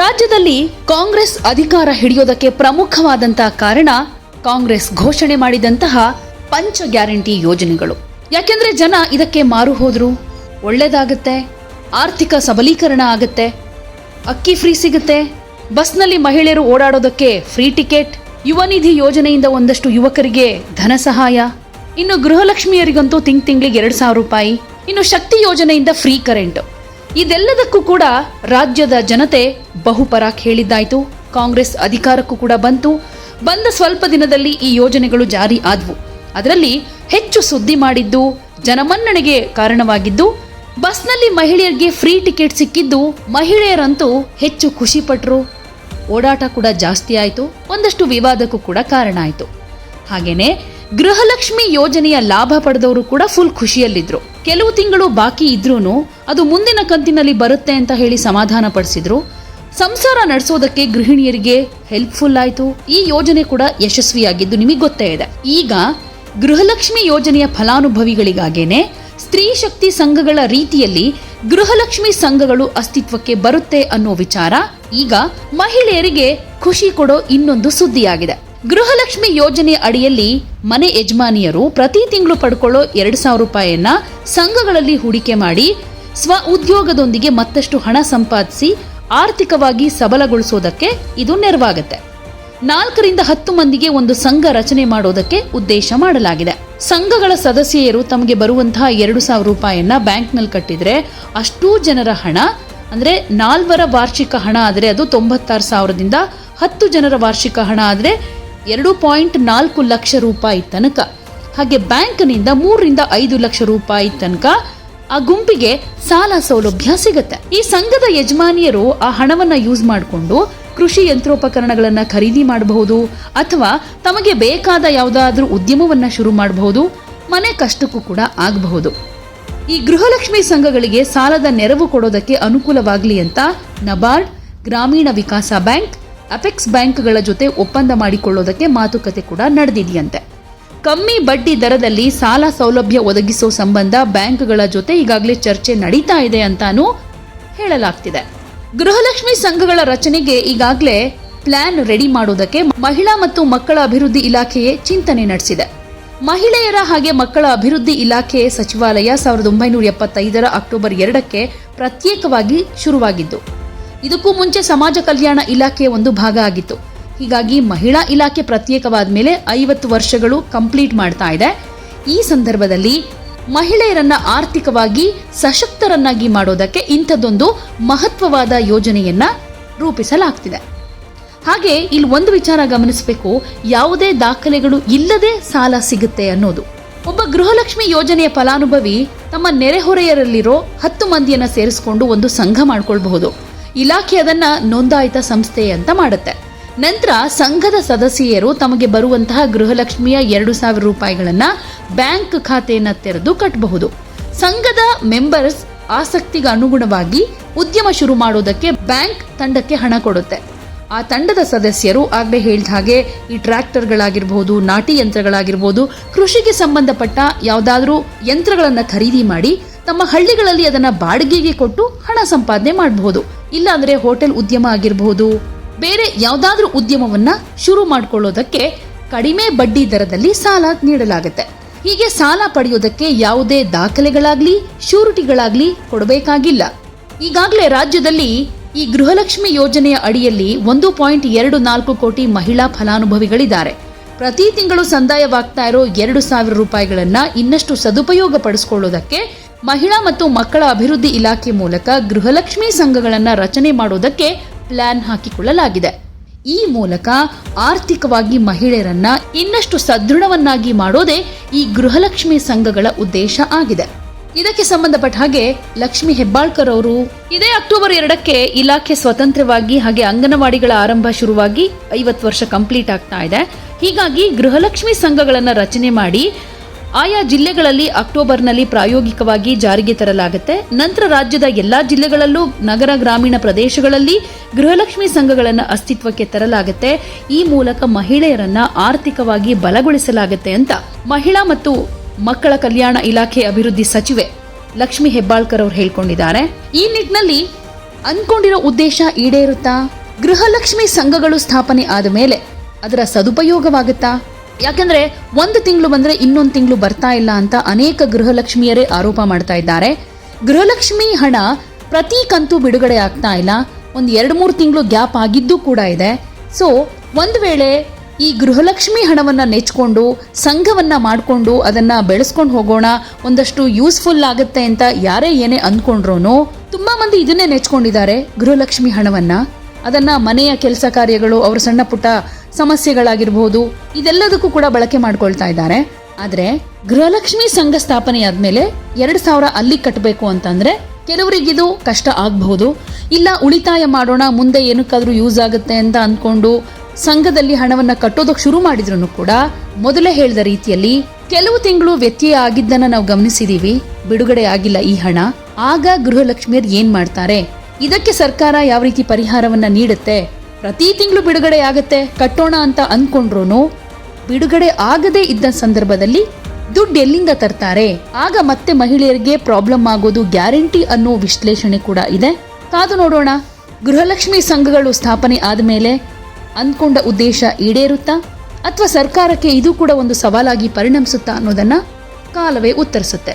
ರಾಜ್ಯದಲ್ಲಿ ಕಾಂಗ್ರೆಸ್ ಅಧಿಕಾರ ಹಿಡಿಯೋದಕ್ಕೆ ಪ್ರಮುಖವಾದಂತಹ ಕಾರಣ ಕಾಂಗ್ರೆಸ್ ಘೋಷಣೆ ಮಾಡಿದಂತಹ ಪಂಚ ಗ್ಯಾರಂಟಿ ಯೋಜನೆಗಳು. ಯಾಕೆಂದ್ರೆ ಜನ ಇದಕ್ಕೆ ಮಾರು ಹೋದ್ರು. ಒಳ್ಳೇದಾಗತ್ತೆ, ಆರ್ಥಿಕ ಸಬಲೀಕರಣ ಆಗುತ್ತೆ, ಅಕ್ಕಿ ಫ್ರೀ ಸಿಗುತ್ತೆ, ಬಸ್ನಲ್ಲಿ ಮಹಿಳೆಯರು ಓಡಾಡೋದಕ್ಕೆ ಫ್ರೀ ಟಿಕೆಟ್ ಯುವ ನಿಧಿ ಯೋಜನೆಯಿಂದ ಒಂದಷ್ಟು ಯುವಕರಿಗೆ ಧನ ಸಹಾಯ. ಇನ್ನು ಗೃಹಲಕ್ಷ್ಮಿಯರಿಗಂತೂ ತಿಂಗ್ ತಿಂಗಳಿಗೆ ಎರಡು ಸಾವಿರ ರೂಪಾಯಿ. ಇನ್ನು ಶಕ್ತಿ ಯೋಜನೆಯಿಂದ ಫ್ರೀ ಕರೆಂಟ್ ಇದೆಲ್ಲದಕ್ಕೂ ಕೂಡ ರಾಜ್ಯದ ಜನತೆ ಬಹುಪರಾಕ್ ಹೇಳಿದ್ದಾಯ್ತು ಕಾಂಗ್ರೆಸ್ ಅಧಿಕಾರಕ್ಕೂ ಕೂಡ ಬಂತು. ಬಂದ ಸ್ವಲ್ಪ ದಿನದಲ್ಲಿ ಈ ಯೋಜನೆಗಳು ಜಾರಿ ಆದವು. ಅದರಲ್ಲಿ ಹೆಚ್ಚು ಸುದ್ದಿ ಮಾಡಿದ್ದು ಜನಮನ್ನಣೆಗೆ ಕಾರಣವಾಗಿದ್ದು, ಬಸ್ನಲ್ಲಿ ಮಹಿಳೆಯರಿಗೆ ಫ್ರೀ ಟಿಕೆಟ್ ಸಿಕ್ಕಿದ್ದು ಮಹಿಳೆಯರಂತೂ ಹೆಚ್ಚು ಖುಷಿ ಪಟ್ರು ಓಡಾಟ ಕೂಡ ಜಾಸ್ತಿ ಆಯಿತು. ಒಂದಷ್ಟು ವಿವಾದಕ್ಕೂ ಕೂಡ ಕಾರಣ ಆಯಿತು. ಹಾಗೇನೆ ಗೃಹಲಕ್ಷ್ಮಿ ಯೋಜನೆಯ ಲಾಭ ಪಡೆದವರು ಕೂಡ ಫುಲ್ ಖುಷಿಯಲ್ಲಿದ್ರು. ಕೆಲವು ತಿಂಗಳು ಬಾಕಿ ಇದ್ರೂ ಅದು ಮುಂದಿನ ಕಂತಿನಲ್ಲಿ ಬರುತ್ತೆ ಅಂತ ಹೇಳಿ ಸಮಾಧಾನ ಪಡಿಸಿದ್ರು. ಸಂಸಾರ ನಡೆಸೋದಕ್ಕೆ ಗೃಹಿಣಿಯರಿಗೆ ಹೆಲ್ಪ್ಫುಲ್ ಆಯಿತು. ಈ ಯೋಜನೆ ಕೂಡ ಯಶಸ್ವಿಯಾಗಿದ್ದು ನಿಮಗೆ ಗೊತ್ತೇ ಇದೆ. ಈಗ ಗೃಹಲಕ್ಷ್ಮಿ ಯೋಜನೆಯ ಫಲಾನುಭವಿಗಳಿಗಾಗೇನೆ ಸ್ತ್ರೀ ಶಕ್ತಿ ಸಂಘಗಳ ರೀತಿಯಲ್ಲಿ ಗೃಹಲಕ್ಷ್ಮಿ ಸಂಘಗಳು ಅಸ್ತಿತ್ವಕ್ಕೆ ಬರುತ್ತೆ ಅನ್ನೋ ವಿಚಾರ ಈಗ ಮಹಿಳೆಯರಿಗೆ ಖುಷಿ ಕೊಡೋ ಇನ್ನೊಂದು ಸುದ್ದಿಯಾಗಿದೆ. ಗೃಹಲಕ್ಷ್ಮಿ ಯೋಜನೆ ಅಡಿಯಲ್ಲಿ ಮನೆ ಯಜಮಾನಿಯರು ಪ್ರತಿ ತಿಂಗಳು ಪಡ್ಕೊಳ್ಳೋ ಎರಡು ಸಾವಿರ ರೂಪಾಯಿಯನ್ನ ಸಂಘಗಳಲ್ಲಿ ಹೂಡಿಕೆ ಮಾಡಿ ಸ್ವ ಉದ್ಯೋಗದೊಂದಿಗೆ ಮತ್ತಷ್ಟು ಹಣ ಸಂಪಾದಿಸಿ ಆರ್ಥಿಕವಾಗಿ ಸಬಲಗೊಳಿಸೋದಕ್ಕೆ ಇದು ನೆರವಾಗುತ್ತೆ. ನಾಲ್ಕರಿಂದ ಹತ್ತು ಮಂದಿಗೆ ಒಂದು ಸಂಘ ರಚನೆ ಮಾಡೋದಕ್ಕೆ ಉದ್ದೇಶ ಮಾಡಲಾಗಿದೆ. ಸಂಘಗಳ ಸದಸ್ಯರು ತಮಗೆ ಬರುವಂತಹ ಎರಡು ಸಾವಿರ ರೂಪಾಯಿಯನ್ನ ಬ್ಯಾಂಕ್ನಲ್ಲಿ ಕಟ್ಟಿದ್ರೆ ಅಷ್ಟೂ ಜನರ ಹಣ, ಅಂದ್ರೆ ನಾಲ್ವರ ವಾರ್ಷಿಕ ಹಣ ಆದರೆ ಅದು ತೊಂಬತ್ತಾರು ಸಾವಿರದಿಂದ ಹತ್ತು ಜನರ ವಾರ್ಷಿಕ ಹಣ ಆದರೆ ಎರಡು ಪಾಯಿಂಟ್ ನಾಲ್ಕು ಲಕ್ಷ ರೂಪಾಯಿ ತನಕ. ಹಾಗೆ ಬ್ಯಾಂಕ್ನಿಂದ ಮೂರರಿಂದ ಐದು ಲಕ್ಷ ರೂಪಾಯಿ ತನಕ ಆ ಗುಂಪಿಗೆ ಸಾಲ ಸೌಲಭ್ಯ ಸಿಗುತ್ತೆ. ಈ ಸಂಘದ ಯಜಮಾನಿಯರು ಆ ಹಣವನ್ನ ಯೂಸ್ ಮಾಡಿಕೊಂಡು ಕೃಷಿ ಯಂತ್ರೋಪಕರಣಗಳನ್ನ ಖರೀದಿ ಮಾಡಬಹುದು ಅಥವಾ ತಮಗೆ ಬೇಕಾದ ಯಾವುದಾದ್ರೂ ಉದ್ಯಮವನ್ನ ಶುರು ಮಾಡಬಹುದು, ಮನೆ ಕಷ್ಟಕ್ಕೂ ಕೂಡ ಆಗಬಹುದು. ಈ ಗೃಹಲಕ್ಷ್ಮಿ ಸಂಘಗಳಿಗೆ ಸಾಲದ ನೆರವು ಕೊಡೋದಕ್ಕೆ ಅನುಕೂಲವಾಗಲಿ ಅಂತ ನಬಾರ್ಡ್, ಗ್ರಾಮೀಣ ವಿಕಾಸ ಬ್ಯಾಂಕ್ ಅಪೆಕ್ಸ್ ಬ್ಯಾಂಕ್ಗಳ ಜೊತೆ ಒಪ್ಪಂದ ಮಾಡಿಕೊಳ್ಳೋದಕ್ಕೆ ಮಾತುಕತೆ ಕೂಡ ನಡೆದಿದೆಯಂತೆ. ಕಮ್ಮಿ ಬಡ್ಡಿ ದರದಲ್ಲಿ ಸಾಲ ಸೌಲಭ್ಯ ಒದಗಿಸೋ ಸಂಬಂಧ ಬ್ಯಾಂಕ್ಗಳ ಜೊತೆ ಈಗಾಗಲೇ ಚರ್ಚೆ ನಡೀತಾ ಇದೆ ಅಂತಾನೂ ಹೇಳಲಾಗ್ತಿದೆ. ಗೃಹಲಕ್ಷ್ಮಿ ಸಂಘಗಳ ರಚನೆಗೆ ಈಗಾಗಲೇ ಪ್ಲಾನ್ ರೆಡಿ ಮಾಡೋದಕ್ಕೆ ಮಹಿಳಾ ಮತ್ತು ಮಕ್ಕಳ ಅಭಿವೃದ್ಧಿ ಇಲಾಖೆಯೇ ಚಿಂತನೆ ನಡೆಸಿದೆ. ಮಹಿಳೆಯರ ಹಾಗೆ ಮಕ್ಕಳ ಅಭಿವೃದ್ಧಿ ಇಲಾಖೆ ಸಚಿವಾಲಯ ಸಾವಿರದ ಒಂಬೈನೂರ ಎಪ್ಪತ್ತೈದರ ಅಕ್ಟೋಬರ್ ಎರಡಕ್ಕೆ ಪ್ರತ್ಯೇಕವಾಗಿ ಶುರುವಾಗಿದ್ದು ಇದಕ್ಕೂ ಮುಂಚೆ ಸಮಾಜ ಕಲ್ಯಾಣ ಇಲಾಖೆಯ ಒಂದು ಭಾಗ ಆಗಿತ್ತು. ಹೀಗಾಗಿ ಮಹಿಳಾ ಇಲಾಖೆ ಪ್ರತ್ಯೇಕವಾದ ಮೇಲೆ ಐವತ್ತು ವರ್ಷಗಳು ಕಂಪ್ಲೀಟ್ ಮಾಡ್ತಾ ಇದೆ. ಈ ಸಂದರ್ಭದಲ್ಲಿ ಮಹಿಳೆಯರನ್ನ ಆರ್ಥಿಕವಾಗಿ ಸಶಕ್ತರನ್ನಾಗಿ ಮಾಡೋದಕ್ಕೆ ಇಂಥದ್ದೊಂದು ಮಹತ್ವವಾದ ಯೋಜನೆಯನ್ನ ರೂಪಿಸಲಾಗ್ತಿದೆ. ಹಾಗೆ ಇಲ್ಲಿ ಒಂದು ವಿಚಾರ ಗಮನಿಸಬೇಕು, ಯಾವುದೇ ದಾಖಲೆಗಳು ಇಲ್ಲದೆ ಸಾಲ ಸಿಗುತ್ತೆ ಅನ್ನೋದು. ಒಬ್ಬ ಗೃಹಲಕ್ಷ್ಮಿ ಯೋಜನೆಯ ಫಲಾನುಭವಿ ತಮ್ಮ ನೆರೆಹೊರೆಯರಲ್ಲಿರೋ ಹತ್ತು ಮಂದಿಯನ್ನ ಸೇರಿಸಿಕೊಂಡು ಒಂದು ಸಂಘ ಮಾಡ್ಕೊಳ್ಬಹುದು. ಇಲಾಖೆ ಅದನ್ನು ನೋಂದಾಯಿತ ಸಂಸ್ಥೆ ಅಂತ ಮಾಡುತ್ತೆ. ನಂತರ ಸಂಘದ ಸದಸ್ಯರು ತಮಗೆ ಬರುವಂತಹ ಗೃಹಲಕ್ಷ್ಮಿಯ ಎರಡು ಸಾವಿರ ರೂಪಾಯಿಗಳನ್ನು ಬ್ಯಾಂಕ್ ಖಾತೆಯನ್ನ ತೆರೆದು ಕಟ್ಟಬಹುದು ಸಂಘದ ಮೆಂಬರ್ಸ್ ಆಸಕ್ತಿಗೆ ಅನುಗುಣವಾಗಿ ಉದ್ಯಮ ಶುರು ಮಾಡೋದಕ್ಕೆ ಬ್ಯಾಂಕ್ ತಂಡಕ್ಕೆ ಹಣ ಕೊಡುತ್ತೆ. ಆ ತಂಡದ ಸದಸ್ಯರು ಆಗಲೇ ಹೇಳಿದ ಹಾಗೆ ಈ ಟ್ರ್ಯಾಕ್ಟರ್ಗಳಾಗಿರ್ಬೋದು, ನಾಟಿ ಯಂತ್ರಗಳಾಗಿರ್ಬೋದು, ಕೃಷಿಗೆ ಸಂಬಂಧಪಟ್ಟ ಯಾವುದಾದ್ರೂ ಯಂತ್ರಗಳನ್ನು ಖರೀದಿ ಮಾಡಿ ತಮ್ಮ ಹಳ್ಳಿಗಳಲ್ಲಿ ಅದನ್ನ ಬಾಡಿಗೆಗೆ ಕೊಟ್ಟು ಹಣ ಸಂಪಾದನೆ ಮಾಡಬಹುದು. ಇಲ್ಲಾಂದ್ರೆ ಹೋಟೆಲ್ ಉದ್ಯಮ ಆಗಿರಬಹುದು. ಬೇರೆ ಯಾವುದಾದ್ರೂ ಉದ್ಯಮವನ್ನ ಶುರು ಮಾಡಿಕೊಳ್ಳೋದಕ್ಕೆ ಕಡಿಮೆ ಬಡ್ಡಿ ದರದಲ್ಲಿ ಸಾಲ ನೀಡಲಾಗುತ್ತೆ. ಹೀಗೆ ಸಾಲ ಪಡೆಯೋದಕ್ಕೆ ಯಾವುದೇ ದಾಖಲೆಗಳಾಗ್ಲಿ ಶ್ಯೂರಿಟಿಗಳಾಗ್ಲಿ ಕೊಡಬೇಕಾಗಿಲ್ಲ. ಈಗಾಗಲೇ ರಾಜ್ಯದಲ್ಲಿ ಈ ಗೃಹಲಕ್ಷ್ಮಿ ಯೋಜನೆಯ ಅಡಿಯಲ್ಲಿ ಒಂದು ಪಾಯಿಂಟ್ ಎರಡು ನಾಲ್ಕು ಕೋಟಿ ಮಹಿಳಾ ಫಲಾನುಭವಿಗಳಿದ್ದಾರೆ. ಪ್ರತಿ ತಿಂಗಳು ಸಂದಾಯವಾಗ್ತಾ ಇರೋ ಎರಡು ಸಾವಿರ ರೂಪಾಯಿಗಳನ್ನ ಇನ್ನಷ್ಟು ಸದುಪಯೋಗ ಪಡಿಸ್ಕೊಳ್ಳೋದಕ್ಕೆ ಮಹಿಳಾ ಮತ್ತು ಮಕ್ಕಳ ಅಭಿವೃದ್ಧಿ ಇಲಾಖೆ ಮೂಲಕ ಗೃಹಲಕ್ಷ್ಮಿ ಸಂಘಗಳನ್ನು ರಚನೆ ಮಾಡುವುದಕ್ಕೆ ಪ್ಲಾನ್ ಹಾಕಿಕೊಳ್ಳಲಾಗಿದೆ. ಈ ಮೂಲಕ ಆರ್ಥಿಕವಾಗಿ ಮಹಿಳೆಯರನ್ನ ಇನ್ನಷ್ಟು ಸದೃಢವನ್ನಾಗಿ ಮಾಡೋದೇ ಈ ಗೃಹಲಕ್ಷ್ಮಿ ಸಂಘಗಳ ಉದ್ದೇಶ ಆಗಿದೆ. ಇದಕ್ಕೆ ಸಂಬಂಧಪಟ್ಟ ಹಾಗೆ ಲಕ್ಷ್ಮಿ ಹೆಬ್ಬಾಳ್ಕರ್ ಅವರು, ಇದೇ ಅಕ್ಟೋಬರ್ ಎರಡಕ್ಕೆ ಇಲಾಖೆ ಸ್ವತಂತ್ರವಾಗಿ ಹಾಗೆ ಅಂಗನವಾಡಿಗಳ ಆರಂಭ ಶುರುವಾಗಿ ಐವತ್ತು ವರ್ಷ ಕಂಪ್ಲೀಟ್ ಆಗ್ತಾ ಇದೆ. ಹೀಗಾಗಿ ಗೃಹಲಕ್ಷ್ಮಿ ಸಂಘಗಳನ್ನು ರಚನೆ ಮಾಡಿ ಆಯಾ ಜಿಲ್ಲೆಗಳಲ್ಲಿ ಅಕ್ಟೋಬರ್ನಲ್ಲಿ ಪ್ರಾಯೋಗಿಕವಾಗಿ ಜಾರಿಗೆ ತರಲಾಗುತ್ತೆ. ನಂತರ ರಾಜ್ಯದ ಎಲ್ಲಾ ಜಿಲ್ಲೆಗಳಲ್ಲೂ ನಗರ, ಗ್ರಾಮೀಣ ಪ್ರದೇಶಗಳಲ್ಲಿ ಗೃಹಲಕ್ಷ್ಮಿ ಸಂಘಗಳನ್ನು ಅಸ್ತಿತ್ವಕ್ಕೆ ತರಲಾಗುತ್ತೆ. ಈ ಮೂಲಕ ಮಹಿಳೆಯರನ್ನ ಆರ್ಥಿಕವಾಗಿ ಬಲಗೊಳಿಸಲಾಗುತ್ತೆ ಅಂತ ಮಹಿಳಾ ಮತ್ತು ಮಕ್ಕಳ ಕಲ್ಯಾಣ ಇಲಾಖೆ ಅಭಿವೃದ್ಧಿ ಸಚಿವೆ ಲಕ್ಷ್ಮಿ ಹೆಬ್ಬಾಳ್ಕರ್ ಅವರು ಹೇಳ್ಕೊಂಡಿದ್ದಾರೆ. ಈ ನಿಟ್ಟಿನಲ್ಲಿ ಅನ್ಕೊಂಡಿರೋ ಉದ್ದೇಶ ಈಡೇರುತ್ತಾ? ಗೃಹಲಕ್ಷ್ಮಿ ಸಂಘಗಳು ಸ್ಥಾಪನೆ ಆದ ಮೇಲೆ ಅದರ ಸದುಪಯೋಗವಾಗುತ್ತಾ? ಯಾಕಂದ್ರೆ ಒಂದು ತಿಂಗಳು ಬಂದ್ರೆ ಇನ್ನೊಂದು ತಿಂಗಳು ಬರ್ತಾ ಇಲ್ಲ ಅಂತ ಅನೇಕ ಗೃಹಲಕ್ಷ್ಮಿಯರೇ ಆರೋಪ ಮಾಡ್ತಾ ಇದ್ದಾರೆ. ಗೃಹಲಕ್ಷ್ಮಿ ಹಣ ಪ್ರತಿ ಕಂತು ಬಿಡುಗಡೆ ಆಗ್ತಾ ಇಲ್ಲ. ಒಂದು ಎರಡು ಮೂರು ತಿಂಗಳು ಗ್ಯಾಪ್ ಆಗಿದ್ದು ಕೂಡ ಇದೆ. ಸೊ ಒಂದು ವೇಳೆ ಈ ಗೃಹಲಕ್ಷ್ಮಿ ಹಣವನ್ನ ನೆಚ್ಕೊಂಡು, ಸಂಘವನ್ನ ಮಾಡಿಕೊಂಡು ಅದನ್ನ ಬೆಳೆಸ್ಕೊಂಡು ಹೋಗೋಣ, ಒಂದಷ್ಟು ಯೂಸ್ಫುಲ್ ಆಗುತ್ತೆ ಅಂತ ಯಾರೇ ಏನೇ ಅಂದ್ಕೊಂಡ್ರು ತುಂಬ ಮಂದಿ ಇದನ್ನೇ ನೆಚ್ಕೊಂಡಿದ್ದಾರೆ ಗೃಹಲಕ್ಷ್ಮಿ ಹಣವನ್ನ. ಅದನ್ನ ಮನೆಯ ಕೆಲಸ ಕಾರ್ಯಗಳು, ಅವ್ರ ಸಣ್ಣ ಪುಟ್ಟ ಸಮಸ್ಯೆಗಳಾಗಿರ್ಬೋದು, ಇದೆಲ್ಲದಕ್ಕೂ ಕೂಡ ಬಳಕೆ ಮಾಡ್ಕೊಳ್ತಾ ಇದ್ದಾರೆ. ಆದ್ರೆ ಗೃಹಲಕ್ಷ್ಮಿ ಸಂಘ ಸ್ಥಾಪನೆ ಆದ್ಮೇಲೆ ಎರಡ್ ಸಾವಿರ ಅಲ್ಲಿ ಕಟ್ಟಬೇಕು ಅಂತಂದ್ರೆ ಕೆಲವರಿಗಿದು ಕಷ್ಟ ಆಗಬಹುದು. ಇಲ್ಲ ಉಳಿತಾಯ ಮಾಡೋಣ, ಮುಂದೆ ಏನಕ್ಕಾದ್ರೂ ಯೂಸ್ ಆಗುತ್ತೆ ಅಂತ ಅಂದ್ಕೊಂಡು ಸಂಘದಲ್ಲಿ ಹಣವನ್ನ ಕಟ್ಟೋದಕ್ಕೆ ಶುರು ಮಾಡಿದ್ರು ಕೂಡ ಮೊದಲೇ ಹೇಳಿದ ರೀತಿಯಲ್ಲಿ ಕೆಲವು ತಿಂಗಳು ವ್ಯತ್ಯಯ ಆಗಿದ್ದನ್ನ ನಾವು ಗಮನಿಸಿದೀವಿ. ಬಿಡುಗಡೆ ಆಗಿಲ್ಲ ಈ ಹಣ. ಆಗ ಗೃಹಲಕ್ಷ್ಮಿಯರ್ ಏನ್ ಮಾಡ್ತಾರೆ? ಇದಕ್ಕೆ ಸರ್ಕಾರ ಯಾವ ರೀತಿ ಪರಿಹಾರವನ್ನ ನೀಡುತ್ತೆ? ಪ್ರತಿ ತಿಂಗಳು ಬಿಡುಗಡೆ ಆಗುತ್ತೆ, ಕಟ್ಟೋಣ ಅಂತ ಅಂದ್ಕೊಂಡ್ರು ಬಿಡುಗಡೆ ಆಗದೇ ಇದ್ದ ಸಂದರ್ಭದಲ್ಲಿ ದುಡ್ಡು ಎಲ್ಲಿಂದ ತರ್ತಾರೆ? ಆಗ ಮತ್ತೆ ಮಹಿಳೆಯರಿಗೆ ಪ್ರಾಬ್ಲಮ್ ಆಗೋದು ಗ್ಯಾರಂಟಿ ಅನ್ನೋ ವಿಶ್ಲೇಷಣೆ ಕೂಡ ಇದೆ. ಕಾದು ನೋಡೋಣ. ಗೃಹಲಕ್ಷ್ಮಿ ಸಂಘಗಳು ಸ್ಥಾಪನೆ ಆದಮೇಲೆ ಅಂದ್ಕೊಂಡ ಉದ್ದೇಶ ಈಡೇರುತ್ತಾ, ಅಥವಾ ಸರ್ಕಾರಕ್ಕೆ ಇದು ಕೂಡ ಒಂದು ಸವಾಲಾಗಿ ಪರಿಣಮಿಸುತ್ತಾ ಅನ್ನೋದನ್ನ ಕಾಲವೇ ಉತ್ತರಿಸುತ್ತೆ.